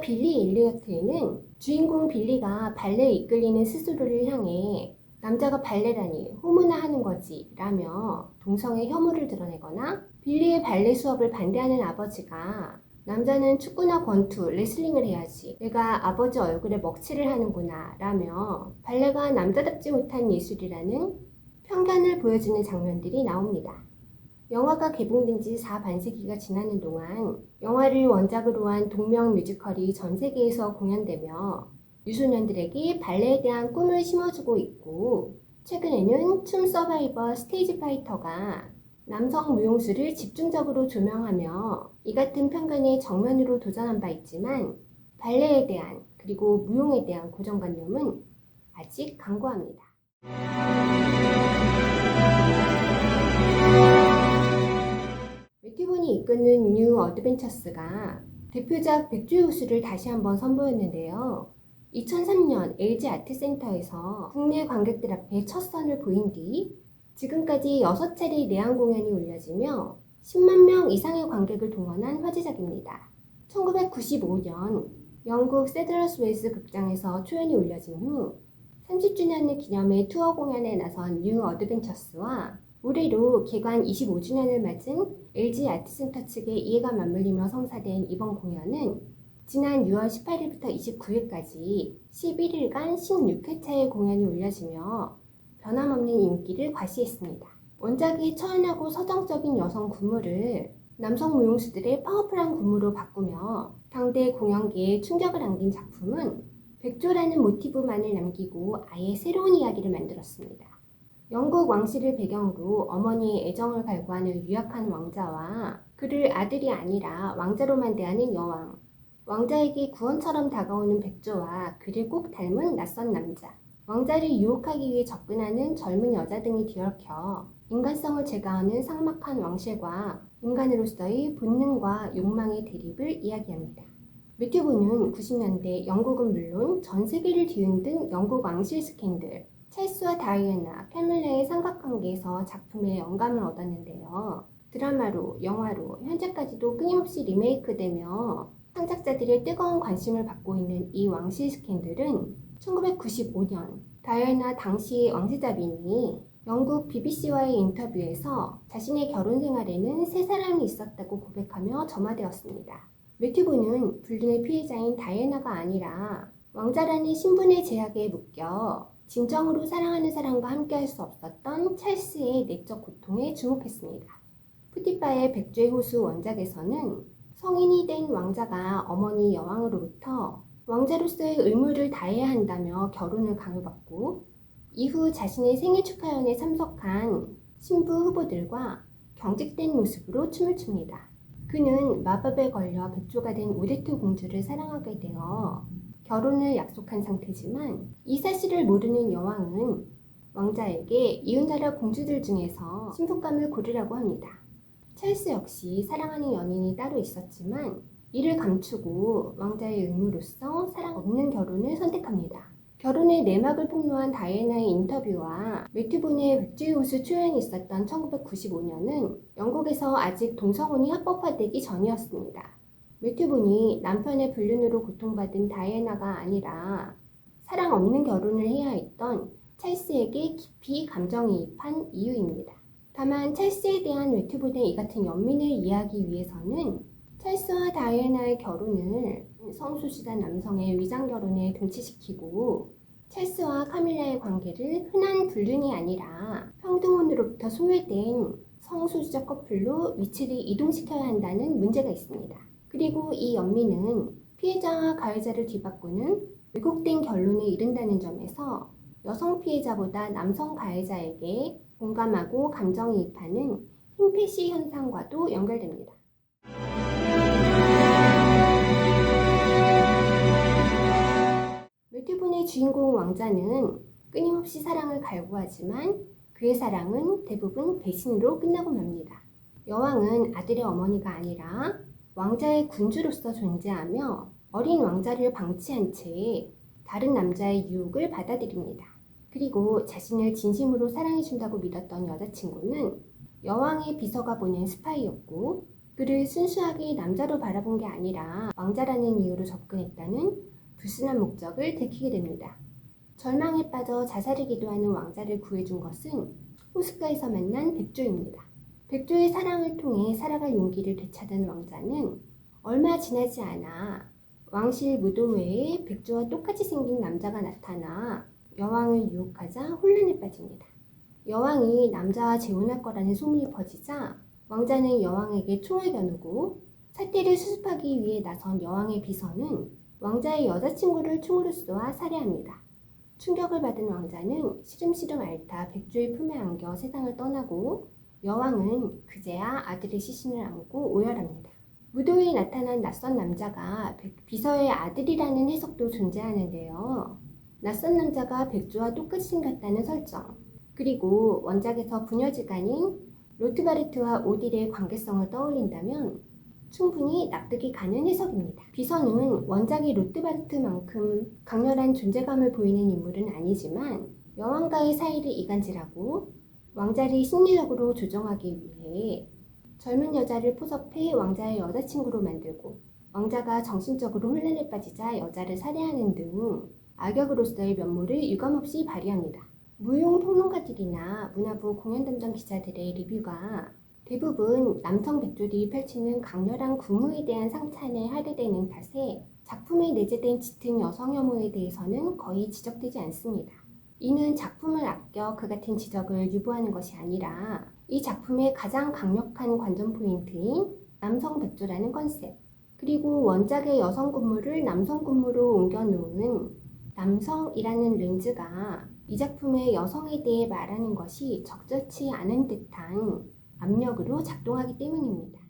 빌리 일리어트에는 주인공 빌리가 발레에 이끌리는 스스로를 향해 남자가 발레라니 호문화 하는 거지 라며 동성애 혐오를 드러내거나 빌리의 발레 수업을 반대하는 아버지가 남자는 축구나 권투, 레슬링을 해야지 내가 아버지 얼굴에 먹칠을 하는구나 라며 발레가 남자답지 못한 예술이라는 편견을 보여주는 장면들이 나옵니다. 영화가 개봉된 지 4반세기가 지나는 동안 영화를 원작으로 한 동명 뮤지컬이 전 세계에서 공연되며 유소년들에게 발레에 대한 꿈을 심어주고 있고 최근에는 춤 서바이버 스테이지 파이터가 남성 무용수를 집중적으로 조명하며 이 같은 편견에 정면으로 도전한 바 있지만 발레에 대한 그리고 무용에 대한 고정관념은 아직 강고합니다. 웨티본이 이끄는 뉴 어드벤처스가 대표작 백주의 호수를 다시 한번 선보였는데요. 2003년 LG 아트센터에서 국내 관객들 앞에 첫 선을 보인 뒤 지금까지 6차례 내한 공연이 올려지며 10만 명 이상의 관객을 동원한 화제작입니다. 1995년 영국 세드러스 웨이스 극장에서 초연이 올려진 후 30주년을 기념해 투어 공연에 나선 뉴 어드벤처스와 올해로 개관 25주년을 맞은 LG 아트센터 측의 이해가 맞물리며 성사된 이번 공연은 지난 6월 18일부터 29일까지 11일간 16회차의 공연이 올려지며 변함없는 인기를 과시했습니다. 원작의 처연하고 서정적인 여성 군무를 남성 무용수들의 파워풀한 군무로 바꾸며 당대 공연계에 충격을 안긴 작품은 백조라는 모티브만을 남기고 아예 새로운 이야기를 만들었습니다. 영국 왕실을 배경으로 어머니의 애정을 갈구하는 유약한 왕자와 그를 아들이 아니라 왕자로만 대하는 여왕, 왕자에게 구원처럼 다가오는 백조와 그를 꼭 닮은 낯선 남자, 왕자를 유혹하기 위해 접근하는 젊은 여자 등이 뒤엉켜 인간성을 제거하는 삭막한 왕실과 인간으로서의 본능과 욕망의 대립을 이야기합니다. 매튜브는 90년대 영국은 물론 전 세계를 뒤흔든 영국 왕실 스캔들, 찰스와 다이애나, 캐밀라의 삼각관계에서 작품에 영감을 얻었는데요. 드라마로, 영화로, 현재까지도 끊임없이 리메이크되며 창작자들의 뜨거운 관심을 받고 있는 이 왕실 스캔들은 1995년 다이애나 당시 왕세자빈이 영국 BBC와의 인터뷰에서 자신의 결혼 생활에는 세 사람이 있었다고 고백하며 점화되었습니다. 매튜브는 불륜의 피해자인 다이애나가 아니라 왕자라는 신분의 제약에 묶여 진정으로 사랑하는 사람과 함께할 수 없었던 찰스의 내적 고통에 주목했습니다. 푸티파의 백죄 호수 원작에서는 성인이 된 왕자가 어머니 여왕으로부터 왕자로서의 의무를 다해야 한다며 결혼을 강요받고 이후 자신의 생일 축하연에 참석한 신부 후보들과 경직된 모습으로 춤을 춥니다. 그는 마법에 걸려 백조가 된 오데트 공주를 사랑하게 되어 결혼을 약속한 상태지만 이 사실을 모르는 여왕은 왕자에게 이웃나라 공주들 중에서 신부감을 고르라고 합니다. 찰스 역시 사랑하는 연인이 따로 있었지만 이를 감추고 왕자의 의무로서 사랑 없는 결혼을 선택합니다. 결혼의 내막을 폭로한 다이애나의 인터뷰와 매튜본의 호수 출연이 있었던 1995년은 영국에서 아직 동성혼이 합법화되기 전이었습니다. 매튜본이 남편의 불륜으로 고통받은 다이애나가 아니라 사랑 없는 결혼을 해야 했던 찰스에게 깊이 감정이입한 이유입니다. 다만 찰스에 대한 웨튜본의 이 같은 연민을 이해하기 위해서는 찰스와 다이애나의 결혼을 성소수자 남성의 위장 결혼에 등치시키고 찰스와 카밀라의 관계를 흔한 불륜이 아니라 평등혼으로부터 소외된 성소수자 커플로 위치를 이동시켜야 한다는 문제가 있습니다. 그리고 이 연민은 피해자와 가해자를 뒤바꾸는 왜곡된 결론에 이른다는 점에서 여성 피해자보다 남성 가해자에게 공감하고 감정이입하는 힘패시 현상과도 연결됩니다. 웨튜본의 주인공 왕자는 끊임없이 사랑을 갈구하지만 그의 사랑은 대부분 배신으로 끝나고 맙니다. 여왕은 아들의 어머니가 아니라 왕자의 군주로서 존재하며 어린 왕자를 방치한 채 다른 남자의 유혹을 받아들입니다. 그리고 자신을 진심으로 사랑해준다고 믿었던 여자친구는 여왕의 비서가 보낸 스파이였고 그를 순수하게 남자로 바라본 게 아니라 왕자라는 이유로 접근했다는 불순한 목적을 들키게 됩니다. 절망에 빠져 자살을 기도하는 왕자를 구해준 것은 호숫가에서 만난 백조입니다. 백조의 사랑을 통해 살아갈 용기를 되찾은 왕자는 얼마 지나지 않아 왕실 무도회에 백조와 똑같이 생긴 남자가 나타나 여왕을 유혹하자 혼란에 빠집니다. 여왕이 남자와 재혼할 거라는 소문이 퍼지자 왕자는 여왕에게 총을 겨누고 사태를 수습하기 위해 나선 여왕의 비서는 왕자의 여자친구를 총으로 쏘아 살해합니다. 충격을 받은 왕자는 시름시름 앓다 백조의 품에 안겨 세상을 떠나고 여왕은 그제야 아들의 시신을 안고 오열합니다. 무도회에 나타난 낯선 남자가 백- 비서의 아들이라는 해석도 존재하는데요. 낯선 남자가 백조와 똑같이 생겼다는 설정, 그리고 원작에서 부녀지간인 로트바르트와 오딜의 관계성을 떠올린다면 충분히 납득이 가는 해석입니다. 비서는 원작의 로트바르트만큼 강렬한 존재감을 보이는 인물은 아니지만 여왕과의 사이를 이간질하고 왕자를 심리적으로 조정하기 위해 젊은 여자를 포섭해 왕자의 여자친구로 만들고 왕자가 정신적으로 혼란에 빠지자 여자를 살해하는 등 악역으로서의 면모를 유감없이 발휘합니다. 무용 평론가들이나 문화부 공연 담당 기자들의 리뷰가 대부분 남성 백조들이 펼치는 강렬한 군무에 대한 상찬에 할애되는 탓에 작품에 내재된 짙은 여성 혐오에 대해서는 거의 지적되지 않습니다. 이는 작품을 아껴 그 같은 지적을 유보하는 것이 아니라 이 작품의 가장 강력한 관전 포인트인 남성 백조라는 컨셉, 그리고 원작의 여성 군무를 남성 군무로 옮겨놓은 남성이라는 렌즈가 이 작품의 여성에 대해 말하는 것이 적절치 않은 듯한 압력으로 작동하기 때문입니다.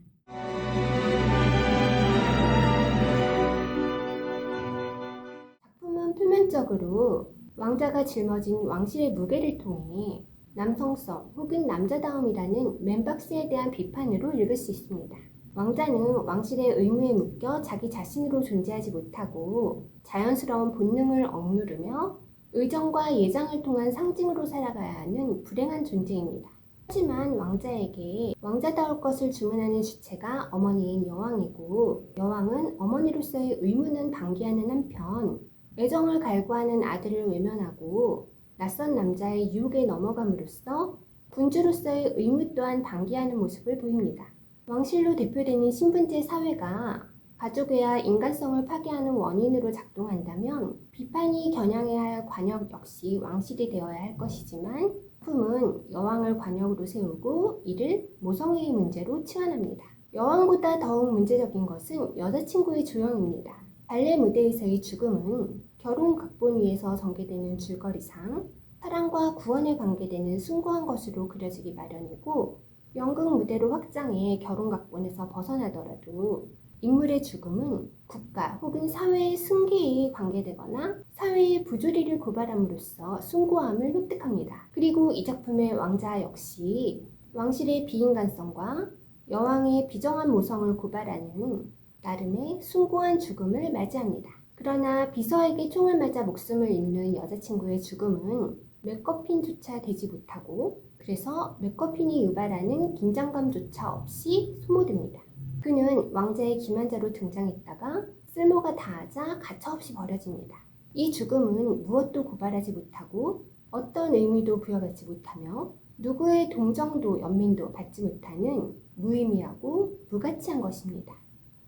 작품은 표면적으로 왕자가 짊어진 왕실의 무게를 통해 남성성 혹은 남자다움이라는 맨박스에 대한 비판으로 읽을 수 있습니다. 왕자는 왕실의 의무에 묶여 자기 자신으로 존재하지 못하고 자연스러운 본능을 억누르며 의정과 예장을 통한 상징으로 살아가야 하는 불행한 존재입니다. 하지만 왕자에게 왕자다울 것을 주문하는 주체가 어머니인 여왕이고 여왕은 어머니로서의 의무는 방기하는 한편 애정을 갈구하는 아들을 외면하고 낯선 남자의 유혹에 넘어감으로써 군주로서의 의무 또한 방기하는 모습을 보입니다. 왕실로 대표되는 신분제 사회가 가족애와 인간성을 파괴하는 원인으로 작동한다면 비판이 겨냥해야 할 관역 역시 왕실이 되어야 할 것이지만 작품은 여왕을 관역으로 세우고 이를 모성애의 문제로 치환합니다. 여왕보다 더욱 문제적인 것은 여자친구의 조형입니다. 발레 무대에서의 죽음은 결혼 각본 위에서 전개되는 줄거리상 사랑과 구원에 관계되는 숭고한 것으로 그려지기 마련이고 연극 무대로 확장해 결혼 각본에서 벗어나더라도 인물의 죽음은 국가 혹은 사회의 승계에 관계되거나 사회의 부조리를 고발함으로써 숭고함을 획득합니다. 그리고 이 작품의 왕자 역시 왕실의 비인간성과 여왕의 비정한 모성을 고발하는 나름의 숭고한 죽음을 맞이합니다. 그러나 비서에게 총을 맞아 목숨을 잃는 여자친구의 죽음은 맥커핀조차 되지 못하고 그래서 맥커핀이 유발하는 긴장감조차 없이 소모됩니다. 그는 왕자의 기만자로 등장했다가 쓸모가 다하자 가차없이 버려집니다. 이 죽음은 무엇도 고발하지 못하고 어떤 의미도 부여받지 못하며 누구의 동정도 연민도 받지 못하는 무의미하고 무가치한 것입니다.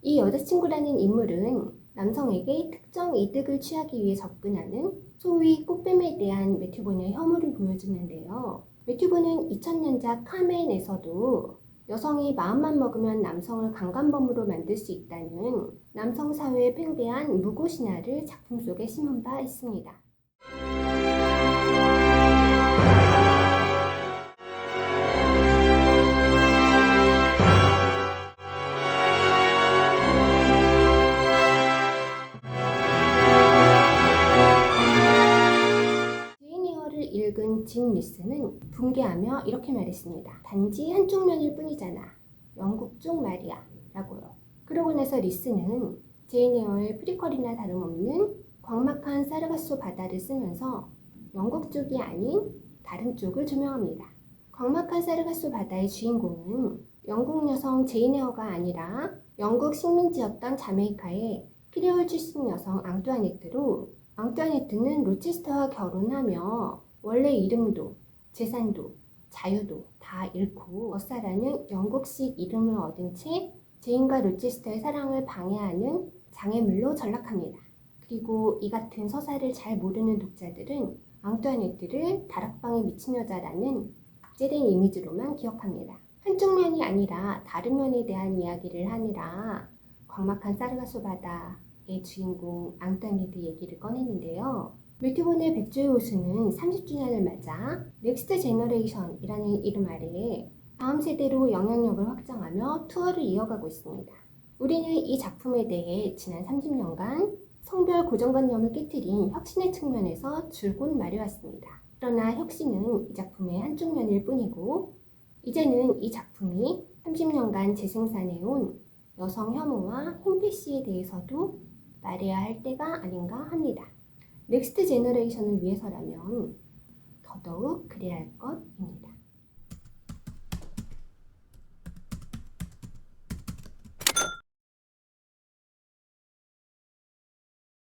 이 여자친구라는 인물은 남성에게 특정 이득을 취하기 위해 접근하는 소위 꽃뱀에 대한 매튜본의 혐오를 보여주는데요. 매튜본은 2000년작 카멘에서도 여성이 마음만 먹으면 남성을 강간범으로 만들 수 있다는 남성 사회에 팽배한 무고 신화를 작품 속에 심은 바 있습니다. 읽은 진 리스는 붕괴하며 이렇게 말했습니다. 단지 한쪽 면일 뿐이잖아. 영국 쪽 말이야. 라고요. 그러고 나서 리스는 제인 에어의 프리퀄이나 다름없는 광막한 사르가소 바다를 쓰면서 영국 쪽이 아닌 다른 쪽을 조명합니다. 광막한 사르가소 바다의 주인공은 영국 여성 제인 에어가 아니라 영국 식민지였던 자메이카의 크리올 출신 여성 앙뚜아네트로 앙뚜아네트는 로체스터와 결혼하며 원래 이름도 재산도 자유도 다 잃고 머사라는 영국식 이름을 얻은 채 제인과 로체스터의 사랑을 방해하는 장애물로 전락합니다. 그리고 이 같은 서사를 잘 모르는 독자들은 앙뚜아네트를 다락방에 미친 여자라는 박제된 이미지로만 기억합니다. 한쪽 면이 아니라 다른 면에 대한 이야기를 하느라 광막한 사르가소 바다의 주인공 앙뚜아네트 얘기를 꺼내는데요. 뮤티본의 백조의 호수는 30주년을 맞아 넥스트 제너레이션이라는 이름 아래 다음 세대로 영향력을 확장하며 투어를 이어가고 있습니다. 우리는 이 작품에 대해 지난 30년간 성별 고정관념을 깨뜨린 혁신의 측면에서 줄곧 말해왔습니다. 그러나 혁신은 이 작품의 한쪽 면일 뿐이고 이제는 이 작품이 30년간 재생산해온 여성 혐오와 흰패시에 대해서도 말해야 할 때가 아닌가 합니다. 넥스트 제너레이션을 위해서라면 더더욱 그래야 할 것입니다.